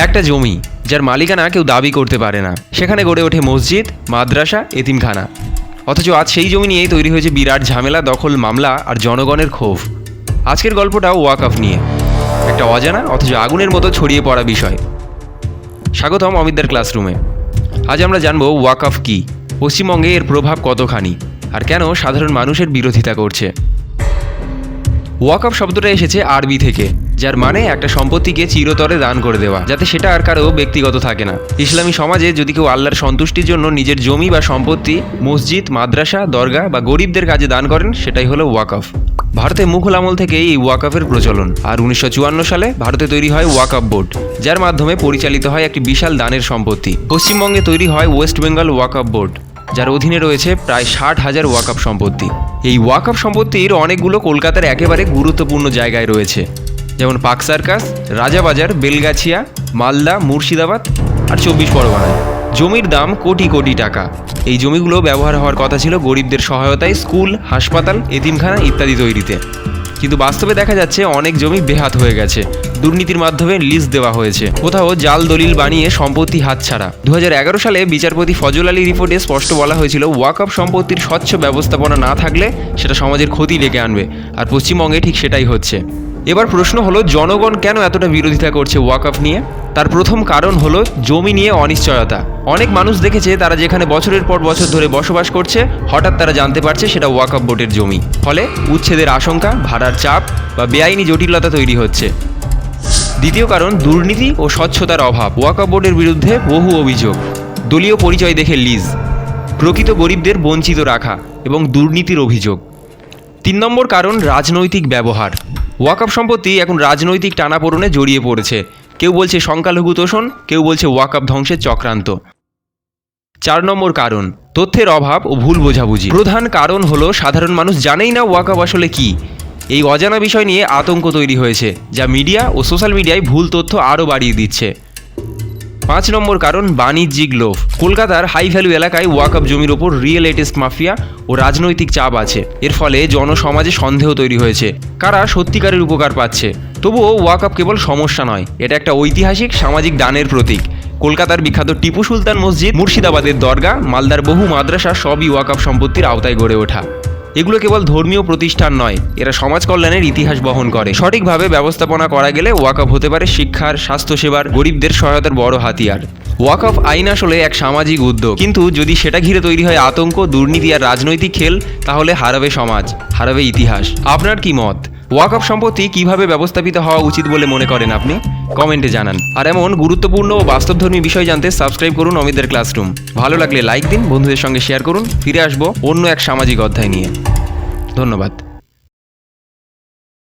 একটা জমি, যার মালিকানা কেউ দাবি করতে পারে না। সেখানে গড়ে ওঠে মসজিদ, মাদ্রাসা, এতিমখানা। অথচ আজ সেই জমি নিয়েই তৈরি হয়েছে বিরাট ঝামেলা, দখল, মামলা আর জনগণের ক্ষোভ। আজকের গল্পটা ওয়াকফ নিয়ে। একটা অজানা অথচ আগুনের মতো ছড়িয়ে পড়া বিষয়। স্বাগতম অমিতদার ক্লাসরুমে। আজ আমরা জানব ওয়াকফ কি, পশ্চিমবঙ্গে এর প্রভাব কতখানি, আর কেন সাধারণ মানুষের বিরোধিতা করছে। ওয়াকফ শব্দটা এসেছে আরবি থেকে। যার মানে একটা সম্পত্তিকে চিরতরে দান করে দেওয়া, যাতে সেটা আর কারও ব্যক্তিগত থাকে না। ইসলামী সমাজে যদি কেউ আল্লাহর সন্তুষ্টির জন্য নিজের জমি বা সম্পত্তি, মসজিদ, মাদ্রাসা দরগা বা গরিবদের কাজে দান করেন, সেটাই হলো ওয়াকফ। ভারতে মুঘল আমল থেকে এই ওয়াকফের প্রচলন। আর উনিশশো চুয়ান্ন সালে ভারতে তৈরি হয় ওয়াকফ বোর্ড, যার মাধ্যমে পরিচালিত হয় একটি বিশাল দানের সম্পত্তি। পশ্চিমবঙ্গে তৈরি হয় ওয়েস্ট বেঙ্গল ওয়াকফ বোর্ড, যার অধীনে রয়েছে প্রায় ষাট হাজার ওয়াকফ সম্পত্তি। এই ওয়াকফ সম্পত্তির অনেকগুলো কলকাতার একেবারে গুরুত্বপূর্ণ জায়গায় রয়েছে। যেমন পাক সার্কাস, রাজাবাজার, বেলগাছিয়া, মালদা, মুর্শিদাবাদ আর চব্বিশ পরগনায় জমির দাম কোটি কোটি টাকা। এই জমিগুলো ব্যবহার হওয়ার কথা ছিল গরিবদের সহায়তায় স্কুল, হাসপাতাল, এতিমখানা ইত্যাদি তৈরিতে। কিন্তু বাস্তবে দেখা যাচ্ছে অনেক জমি বেহাত হয়ে গেছে। দুর্নীতির মাধ্যমে লিজ দেওয়া হয়েছে। কোথাও জাল দলিল বানিয়ে সম্পত্তি হাতছাড়া। দু হাজার এগারো সালে বিচারপতি ফজল আলী রিপোর্টে স্পষ্ট বলা হয়েছিল ওয়াকআপ সম্পত্তির স্বচ্ছ ব্যবস্থাপনা না থাকলে সেটা সমাজের ক্ষতি ডেকে আনবে। আর পশ্চিমবঙ্গে ঠিক সেটাই হচ্ছে। এবার প্রশ্ন হলো, জনগণ কেন এতটা বিরোধিতা করছে ওয়াকআপ নিয়ে? তার প্রথম কারণ হলো জমি নিয়ে অনিশ্চয়তা। অনেক মানুষ দেখেছে তারা যেখানে বছরের পর বছর ধরে বসবাস করছে, হঠাৎ তারা জানতে পারছে সেটা ওয়াকআপ বোর্ডের জমি। ফলে উচ্ছেদের আশঙ্কা, ভাড়ার চাপ বা বেআইনি জটিলতা তৈরি হচ্ছে। দ্বিতীয় কারণ, দুর্নীতি ও স্বচ্ছতার অভাব। ওয়াকআপ বোর্ডের বিরুদ্ধে বহু অভিযোগ। দলীয় পরিচয় দেখে লিজ। প্রকৃত গরিবদের বঞ্চিত রাখা এবং দুর্নীতির অভিযোগ। তিন নম্বর কারণ, রাজনৈতিক ব্যবহার। ওয়াকআপ সম্পত্তি এখন রাজনৈতিক টানাপোড়নে জড়িয়ে পড়েছে। কেউ বলছে সংখ্যালঘু তোষণ, কেউ বলছে ওয়াকআপ ধ্বংসের চক্রান্ত। চার নম্বর কারণ, তথ্যের অভাব ও ভুল বোঝাবুঝি। প্রধান কারণ হলো, সাধারণ মানুষ জানেই না ওয়াকআপ আসলে কি। এই অজানা বিষয় নিয়ে আতঙ্ক তৈরি হয়েছে, যা মিডিয়া ও সোশ্যাল মিডিয়ায় ভুল তথ্য আরও বাড়িয়ে দিচ্ছে। পাঁচ নম্বর কারণ বাণিজ্যিক লোভ। কলকাতার হাই ভ্যালু এলাকায় ওয়াকআপ জমির ওপর রিয়েল এটেস্ট মাফিয়া ও রাজনৈতিক চাপ আছে। এর ফলে জনসমাজে সন্দেহ তৈরি হয়েছে। কারা সত্যিকারের উপকার পাচ্ছে? তবুও ওয়াকআপ কেবল সমস্যা নয়, এটা একটা ঐতিহাসিক সামাজিক দানের প্রতীক। কলকাতার বিখ্যাত টিপু সুলতান মসজিদ মুর্শিদাবাদের দরগা মালদার বহু মাদ্রাসা সবই ওয়াকআপ সম্পত্তির আওতায় গড়ে ওঠা। এগুলো কেবল ধর্মীয় প্রতিষ্ঠান নয়, এরা সমাজ কল্যাণের ইতিহাস বহন করে। সঠিকভাবে ব্যবস্থাপনা করা গেলে ওয়াকআপ হতে পারে শিক্ষার, স্বাস্থ্যসেবার, গরিবদের সহায়তার বড় হাতিয়ার। ওয়াকফ আইন আসলে এক সামাজিক উদ্যোগ। কিন্তু যদি সেটা ঘিরে তৈরি হয় আতঙ্ক, দুর্নীতি আর রাজনৈতিক খেল, তাহলে হারাবে সমাজ, হারাবে ইতিহাস। আপনার কি মত? ওয়াকআপ সম্পত্তি কীভাবে ব্যবস্থাপিত হওয়া উচিত বলে মনে করেন আপনি? কমেন্টে জানান। আর এমন গুরুত্বপূর্ণ ও বাস্তবধর্মী বিষয় জানতে সাবস্ক্রাইব করুন অমিতদের ক্লাসরুম। ভালো লাগলে লাইক দিন, বন্ধুদের সঙ্গে শেয়ার করুন। ফিরে আসব অন্য এক সামাজিক অধ্যায় নিয়ে। ধন্যবাদ।